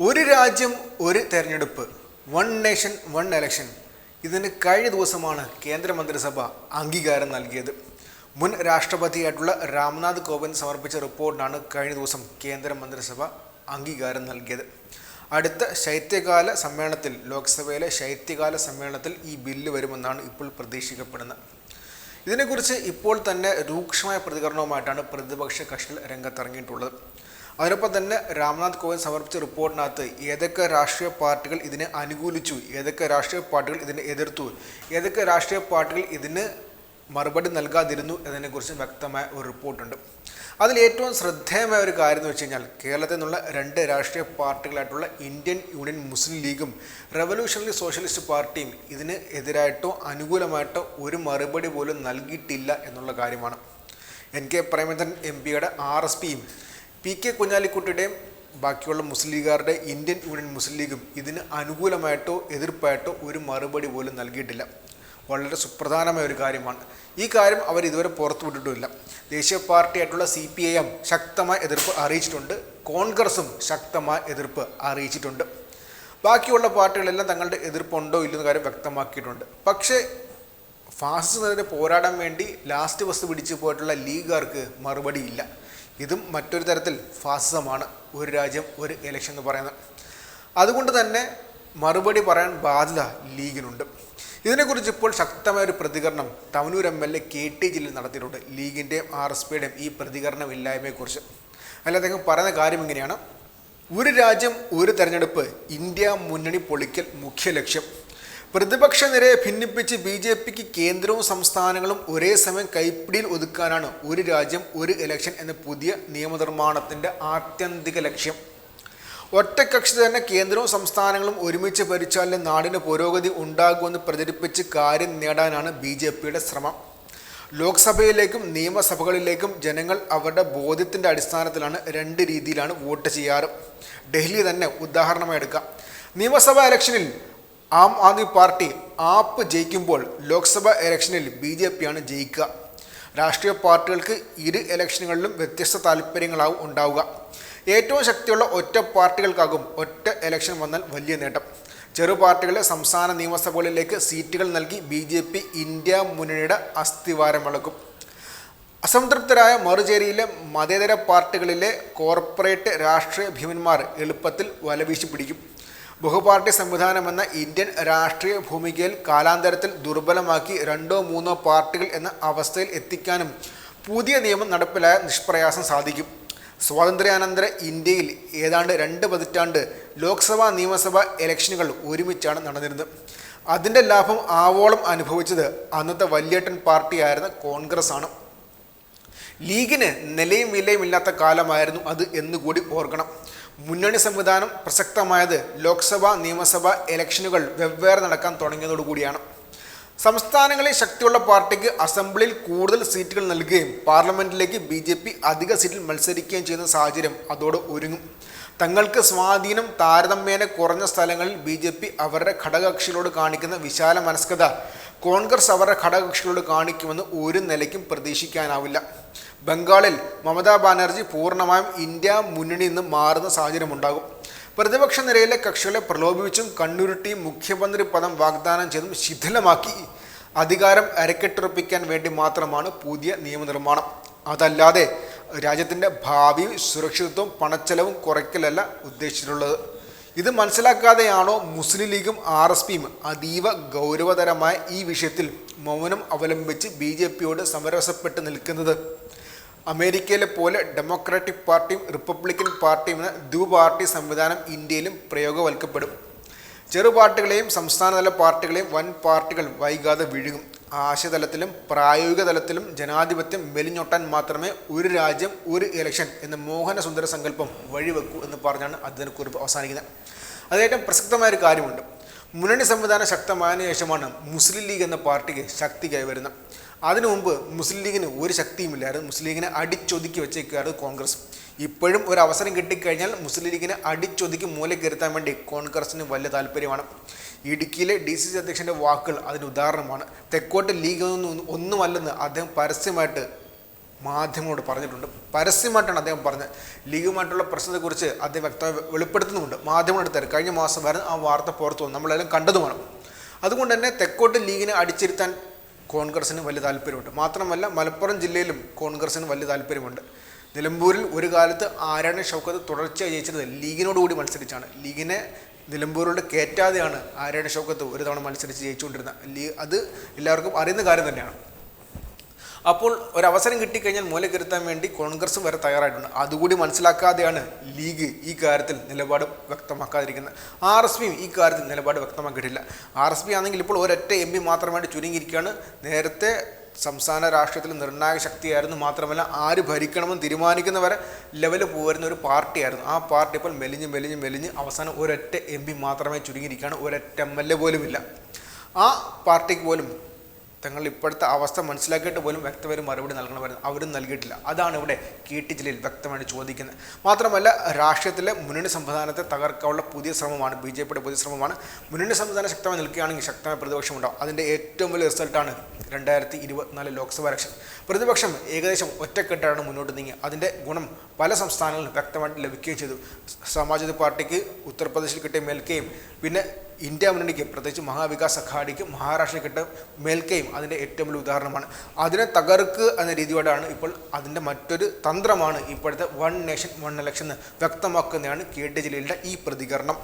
ഒരു രാജ്യം ഒരു തെരഞ്ഞെടുപ്പ് വൺ നേഷൻ വൺ എലക്ഷൻ ഇതിന് കഴിഞ്ഞ ദിവസമാണ് കേന്ദ്രമന്ത്രിസഭ അംഗീകാരം നൽകിയത്. മുൻ രാഷ്ട്രപതിയായിട്ടുള്ള രാംനാഥ് കോവിന്ദ് സമർപ്പിച്ച റിപ്പോർട്ടിനാണ് കഴിഞ്ഞ ദിവസം കേന്ദ്രമന്ത്രിസഭ അംഗീകാരം നൽകിയത്. അടുത്ത ശൈത്യകാല സമ്മേളനത്തിൽ ലോക്സഭയിലെ ശൈത്യകാല സമ്മേളനത്തിൽ ഈ ബില്ല് വരുമെന്നാണ് ഇപ്പോൾ പ്രതീക്ഷിക്കപ്പെടുന്നത്. ഇതിനെക്കുറിച്ച് ഇപ്പോൾ തന്നെ രൂക്ഷമായ പ്രതികരണവുമായിട്ടാണ് പ്രതിപക്ഷ കക്ഷികൾ രംഗത്തിറങ്ങിയിട്ടുള്ളത്. അതിനൊപ്പം തന്നെ രാംനാഥ് കോവിന്ദ് സമർപ്പിച്ച റിപ്പോർട്ടിനകത്ത് ഏതൊക്കെ രാഷ്ട്രീയ പാർട്ടികൾ ഇതിനെ അനുകൂലിച്ചു ഏതൊക്കെ രാഷ്ട്രീയ പാർട്ടികൾ ഇതിനെ എതിർത്തു ഏതൊക്കെ രാഷ്ട്രീയ പാർട്ടികൾ ഇതിന് മറുപടി നൽകാതിരുന്നു എന്നതിനെക്കുറിച്ച് വ്യക്തമായ ഒരു റിപ്പോർട്ടുണ്ട്. അതിൽ ഏറ്റവും ശ്രദ്ധേയമായ ഒരു കാര്യം എന്ന് വെച്ച് കഴിഞ്ഞാൽ കേരളത്തിൽ നിന്നുള്ള രണ്ട് രാഷ്ട്രീയ പാർട്ടികളായിട്ടുള്ള ഇന്ത്യൻ യൂണിയൻ മുസ്ലിം ലീഗും റവല്യൂഷണറി സോഷ്യലിസ്റ്റ് പാർട്ടിയും ഇതിന് എതിരായിട്ടോ അനുകൂലമായിട്ടോ ഒരു മറുപടി പോലും നൽകിയിട്ടില്ല എന്നുള്ള കാര്യമാണ്. എൻ കെ പ്രേമചന്ദ്രൻ എം പിയുടെ ആർ എസ് പിയും പി കെ കുഞ്ഞാലിക്കുട്ടിയുടെയും ബാക്കിയുള്ള മുസ്ലിം ലീഗുകാരുടെ ഇന്ത്യൻ യൂണിയൻ മുസ്ലിം ലീഗും ഇതിന് അനുകൂലമായിട്ടോ എതിർപ്പായിട്ടോ ഒരു മറുപടി പോലും നൽകിയിട്ടില്ല. വളരെ സുപ്രധാനമായ ഒരു കാര്യമാണ്. ഈ കാര്യം അവർ ഇതുവരെ പുറത്തുവിട്ടിട്ടുമില്ല ദേശീയ പാർട്ടിയായിട്ടുള്ള സി പി ഐ എം ശക്തമായ എതിർപ്പ് അറിയിച്ചിട്ടുണ്ട്. കോൺഗ്രസും ശക്തമായ എതിർപ്പ് അറിയിച്ചിട്ടുണ്ട്. ബാക്കിയുള്ള പാർട്ടികളെല്ലാം തങ്ങളുടെ എതിർപ്പുണ്ടോ ഇല്ലെന്ന കാര്യം വ്യക്തമാക്കിയിട്ടുണ്ട്. പക്ഷേ ഫാസിസത്തിനെതിരെ പോരാടാൻ വേണ്ടി ലാസ്റ്റ് ബസ് പിടിച്ചു പോയിട്ടുള്ള ലീഗുകാർക്ക് മറുപടിയില്ല. ഇതും മറ്റൊരു തരത്തിൽ ഫാസിസമാണ്. ഒരു രാജ്യം ഒരു ഇലക്ഷൻ എന്ന് പറയുന്നത്. അതുകൊണ്ട് തന്നെ മറുപടി പറയാൻ ബാധ്യത ലീഗിനുണ്ട്. ഇതിനെക്കുറിച്ച് ഇപ്പോൾ ശക്തമായ ഒരു പ്രതികരണം Thavanur M L A K T ജില്ലയിൽ നടത്തിയിട്ടുണ്ട്. ലീഗിന്റെയും ആർ എസ് പിയുടെയും ഈ പ്രതികരണം ഇല്ലായ്മയെക്കുറിച്ച്. അല്ല അദ്ദേഹം പറയുന്ന കാര്യം ഇങ്ങനെയാണ്. ഒരു രാജ്യം ഒരു തെരഞ്ഞെടുപ്പ് ഇന്ത്യ മുന്നണി പൊളിക്കൽ മുഖ്യ ലക്ഷ്യം. പ്രതിപക്ഷ നിരയെ ഭിന്നിപ്പിച്ച് ബി ജെ പിക്ക് കേന്ദ്രവും സംസ്ഥാനങ്ങളും ഒരേ സമയം കൈപ്പിടിയിൽ ഒതുക്കാനാണ് ഒരു രാജ്യം ഒരു ഇലക്ഷൻ എന്ന പുതിയ നിയമനിർമ്മാണത്തിന്റെ ആത്യന്തിക ലക്ഷ്യം. ഒറ്റക്കക്ഷി തന്നെ കേന്ദ്രവും സംസ്ഥാനങ്ങളും ഒരുമിച്ച് ഭരിച്ചാലേ നാടിന് പുരോഗതി ഉണ്ടാകുമെന്ന് പ്രചരിപ്പിച്ച് കാര്യം നേടാനാണ് ബി ജെ പിയുടെ ശ്രമം. ലോക്സഭയിലേക്കും നിയമസഭകളിലേക്കും ജനങ്ങൾ അവരുടെ ബോധ്യത്തിന്റെ അടിസ്ഥാനത്തിലാണ് രണ്ട് രീതിയിലാണ് വോട്ട് ചെയ്യാറ്. ഡൽഹി തന്നെ ഉദാഹരണമായി എടുക്കാം. നിയമസഭാ ഇലക്ഷനിൽ ആം ആദ്മി പാർട്ടി ആപ്പ് ജയിക്കുമ്പോൾ ലോക്സഭാ ഇലക്ഷനിൽ ബി ജെ പിയാണ് ജയിക്കുക. രാഷ്ട്രീയ പാർട്ടികൾക്ക് ഇരു ഇലക്ഷനുകളിലും വ്യത്യസ്ത താല്പര്യങ്ങളാവും ഉണ്ടാവുക. ഏറ്റവും ശക്തിയുള്ള ഒറ്റ പാർട്ടികൾക്കാകും ഒറ്റ ഇലക്ഷൻ വന്നാൽ വലിയ നേട്ടം. ചെറു പാർട്ടികളെ സംസ്ഥാന നിയമസഭകളിലേക്ക് സീറ്റുകൾ നൽകി ബി ജെ പി ഇന്ത്യ മുന്നണിയുടെ അസ്ഥിവാരം വളക്കും. അസംതൃപ്തരായ മറുചേരിയിലെ മതേതര പാർട്ടികളിലെ കോർപ്പറേറ്റ് രാഷ്ട്രീയ ഭീമന്മാർ എളുപ്പത്തിൽ വലവീശി പിടിക്കും. ബഹുപാർട്ടി സംവിധാനമെന്ന ഇന്ത്യൻ രാഷ്ട്രീയ ഭൂമികയിൽ കാലാന്തരത്തിൽ ദുർബലമാക്കി രണ്ടോ മൂന്നോ പാർട്ടികൾ എന്ന അവസ്ഥയിൽ എത്തിക്കാനും പുതിയ നിയമം നടപ്പിലായ നിഷ്പ്രയാസം സാധിക്കും. സ്വാതന്ത്ര്യാനന്തര ഇന്ത്യയിൽ ഏതാണ്ട് രണ്ട് പതിറ്റാണ്ട് ലോക്സഭാ നിയമസഭാ ഇലക്ഷനുകൾ ഒരുമിച്ചാണ് നടന്നിരുന്നത്. അതിന്റെ ലാഭം ആവോളം അനുഭവിച്ചത് അന്നത്തെ വല്യേട്ടൻ പാർട്ടിയായിരുന്ന കോൺഗ്രസ് ആണ് ലീഗിന് നിലയും വിലയും ഇല്ലാത്ത കാലമായിരുന്നു അത് എന്നുകൂടി ഓർക്കണം. മുന്നണി സംവിധാനം പ്രസക്തമായത് ലോക്സഭ നിയമസഭ ഇലക്ഷനുകൾ വെവ്വേറെ നടക്കാൻ തുടങ്ങിയതോടുകൂടിയാണ് സംസ്ഥാനങ്ങളിൽ ശക്തിയുള്ള പാർട്ടിക്ക് അസംബ്ലിയിൽ കൂടുതൽ സീറ്റുകൾ നൽകുകയും പാർലമെന്റിലേക്ക് ബി ജെ പി അധിക സീറ്റിൽ മത്സരിക്കുകയും ചെയ്യുന്ന സാഹചര്യം അതോട് ഒരുങ്ങും. തങ്ങൾക്ക് സ്വാധീനം താരതമ്യേന കുറഞ്ഞ സ്ഥലങ്ങളിൽ ബി ജെ പി അവരുടെ ഘടകകക്ഷികളോട് കാണിക്കുന്ന വിശാല മനസ്കത കോൺഗ്രസ് അവരുടെ ഘടകകക്ഷികളോട് കാണിക്കുമെന്ന് ഒരു നിലയ്ക്കും പ്രതീക്ഷിക്കാനാവില്ല. ബംഗാളിൽ മമതാ ബാനർജി പൂർണമായും ഇന്ത്യ മുന്നണിയിൽ നിന്ന് മാറുന്ന സാഹചര്യമുണ്ടാകും. പ്രതിപക്ഷ നിരയിലെ കക്ഷികളെ പ്രലോഭിപ്പിച്ചും കണ്ണുരുട്ടിയും മുഖ്യമന്ത്രി പദം വാഗ്ദാനം ചെയ്തും ശിഥിലമാക്കി. അധികാരം അരക്കെട്ടുറപ്പിക്കാൻ വേണ്ടി മാത്രമാണ് പുതിയ നിയമനിർമ്മാണം. അതല്ലാതെ രാജ്യത്തിന്റെ ഭാവിയും സുരക്ഷിതത്വവും പണച്ചെലവും കുറയ്ക്കലല്ല ഉദ്ദേശിച്ചിട്ടുള്ളത്. ഇത് മനസ്സിലാക്കാതെയാണോ മുസ്ലിം ലീഗും ആർ എസ് പിയും അതീവ ഗൗരവതരമായ ഈ വിഷയത്തിൽ മൗനം അവലംബിച്ച് ബി ജെ പിയോട് സമരസപ്പെട്ട് നിൽക്കുന്നത്? അമേരിക്കയിലെ പോലെ ഡെമോക്രാറ്റിക് പാർട്ടിയും റിപ്പബ്ലിക്കൻ പാർട്ടിയും എന്ന ദ്വിപാർട്ടി സംവിധാനം ഇന്ത്യയിലും പ്രയോഗവൽക്കപ്പെടും. ചെറു പാർട്ടികളെയും സംസ്ഥാനതല പാർട്ടികളെയും വൻ പാർട്ടികൾ വൈകാതെ വിഴുങ്ങും. ആശയതലത്തിലും പ്രായോഗിക തലത്തിലും ജനാധിപത്യം മെലിഞ്ഞൊട്ടാൻ മാത്രമേ ഒരു രാജ്യം ഒരു ഇലക്ഷൻ എന്ന മോഹനസുന്ദര സങ്കല്പം വഴിവെക്കൂ എന്ന് പറഞ്ഞാണ് അദ്ദേഹക്കുറിപ്പ് അവസാനിക്കുന്നത്. അതേറ്റവും പ്രസക്തമായൊരു കാര്യമുണ്ട്. മുന്നണി സംവിധാനം ശക്തമായതിനു ശേഷമാണ് മുസ്ലിം ലീഗ് എന്ന പാർട്ടിക്ക് ശക്തി കൈവരുന്നത് അതിനു മുമ്പ് മുസ്ലിം ലീഗിന് ഒരു ശക്തിയുമില്ലായിരുന്നു. മുസ്ലിം ലീഗിനെ അടിച്ചൊതുക്കി വെച്ചേക്കുകയായിരുന്നു കോൺഗ്രസ്. ഇപ്പോഴും ഒരു അവസരം കിട്ടിക്കഴിഞ്ഞാൽ മുസ്ലിം ലീഗിനെ അടിച്ചൊതുക്കി മൂലക്കിരുത്താൻ വേണ്ടി കോൺഗ്രസിന് വലിയ താല്പര്യമാണ്. ഇടുക്കിയിലെ ഡി സി സി അധ്യക്ഷന്റെ വാക്കുകൾ അതിന് ഉദാഹരണമാണ്. തെക്കോട്ട് ലീഗ് ഒന്നും ഒന്നുമല്ലെന്ന് അദ്ദേഹം പരസ്യമായിട്ട് മാധ്യമങ്ങളോട് പറഞ്ഞിട്ടുണ്ട്. പരസ്യമായിട്ടാണ് അദ്ദേഹം പറഞ്ഞത്. ലീഗുമായിട്ടുള്ള പ്രശ്നത്തെക്കുറിച്ച് അദ്ദേഹം വ്യക്തമായി വെളിപ്പെടുത്തുന്നുമുണ്ട്. മാധ്യമങ്ങളുടെ തരും കഴിഞ്ഞ മാസം വരെ ആ വാർത്ത പുറത്തു വന്നു. നമ്മളെല്ലാം കണ്ടതുമാണ്. അതുകൊണ്ട് തന്നെ തെക്കോട്ട് ലീഗിനെ അടിച്ചിരുത്താൻ കോൺഗ്രസിന് വലിയ താല്പര്യമുണ്ട്. മാത്രമല്ല മലപ്പുറം ജില്ലയിലും കോൺഗ്രസിന് വലിയ താല്പര്യമുണ്ട്. നിലമ്പൂരിൽ ഒരു കാലത്ത് ആരാണ് ഷൗക്കത്ത് തുടർച്ചയായി ജയിച്ചത് ലീഗിനോടുകൂടി മത്സരിച്ചാണ്. ലീഗിനെ നിലമ്പൂരിലോട്ട് കയറ്റാതെയാണ് ആരാണ് ഷൗക്കത്ത് ഒരു തവണ മത്സരിച്ച് ജയിച്ചുകൊണ്ടിരുന്നത്. ലീ അത് എല്ലാവർക്കും അറിയുന്ന കാര്യം തന്നെയാണ്. അപ്പോൾ ഒരവസരം കിട്ടിക്കഴിഞ്ഞാൽ മൂലക്കിരുത്താൻ വേണ്ടി കോൺഗ്രസ് വരെ തയ്യാറായിട്ടുണ്ട്. അതുകൂടി മനസ്സിലാക്കാതെയാണ് ലീഗ് ഈ കാര്യത്തിൽ നിലപാട് വ്യക്തമാക്കാതിരിക്കുന്നത്. ആർ എസ് പിയും ഈ കാര്യത്തിൽ നിലപാട് വ്യക്തമാക്കിയിട്ടില്ല. ആർ എസ് പി ആണെങ്കിൽ ഇപ്പോൾ ഒരൊറ്റ എം പി മാത്രമായിട്ട് ചുരുങ്ങിയിരിക്കുകയാണ്. നേരത്തെ സംസ്ഥാന രാഷ്ട്രീയത്തിൽ നിർണായക ശക്തിയായിരുന്നു. മാത്രമല്ല ആര് ഭരിക്കണമെന്ന് തീരുമാനിക്കുന്നവരെ ലെവലിൽ പോരുന്ന ഒരു പാർട്ടിയായിരുന്നു. ആ പാർട്ടി ഇപ്പോൾ മെലിഞ്ഞ് മെലിഞ്ഞ് മെലിഞ്ഞ് അവസാനം ഒരൊറ്റ എം പി മാത്രമേ ചുരുങ്ങിയിരിക്കുകയാണ്. ഒരൊറ്റ എം എൽ എ പോലുമില്ല. ആ പാർട്ടിക്ക് പോലും തങ്ങൾ ഇപ്പോഴത്തെ അവസ്ഥ മനസ്സിലാക്കിയിട്ട് പോലും വ്യക്തമായി മറുപടി നൽകണമായിരുന്നു. അവരും നൽകിയിട്ടില്ല. അതാണ് ഇവിടെ കീട്ടി ജില്ലയിൽ വ്യക്തമായിട്ട് ചോദിക്കുന്നത്. മാത്രമല്ല രാഷ്ട്രീയത്തിലെ മുന്നണി സംവിധാനത്തെ തകർക്കാനുള്ള പുതിയ ശ്രമമാണ് ബി ജെ പിയുടെ പുതിയ ശ്രമമാണ്. മുന്നണി സംവിധാനം ശക്തമായി നിൽക്കുകയാണെങ്കിൽ ശക്തമായ പ്രതിപക്ഷം ഉണ്ടാവും. അതിന്റെ ഏറ്റവും വലിയ റിസൾട്ടാണ് രണ്ടായിരത്തി ഇരുപത്തിനാല് ലോക്സഭാ ഇലക്ഷൻ. പ്രതിപക്ഷം ഏകദേശം ഒറ്റക്കെട്ടാണ് മുന്നോട്ട് നീങ്ങി. അതിന്റെ ഗുണം പല സംസ്ഥാനങ്ങളിലും വ്യക്തമായിട്ട് ലഭിക്കുകയും ചെയ്തു. സമാജ്വാദി പാർട്ടിക്ക് ഉത്തർപ്രദേശിൽ കിട്ടിയ മേൽക്കയും പിന്നെ ഇന്ത്യ മുന്നണിക്ക് പ്രത്യേകിച്ച് മഹാവികാസ് അഘാഡിക്ക് മഹാരാഷ്ട്രയിൽ കിട്ടിയ മേൽക്കയും അതിന്റെ ഏറ്റവും വലിയ ഉദാഹരണമാണ്. അതിനെ തകർക്കുക എന്ന രീതിയോടാണ് ഇപ്പോൾ അതിന്റെ മറ്റൊരു തന്ത്രമാണ് ഇപ്പോഴത്തെ വൺ നേഷൻ വൺ ഇലക്ഷൻ വ്യക്തമാക്കുന്നതാണ് കെ ടി ജലീലിന്റെ ഈ പ്രതികരണം.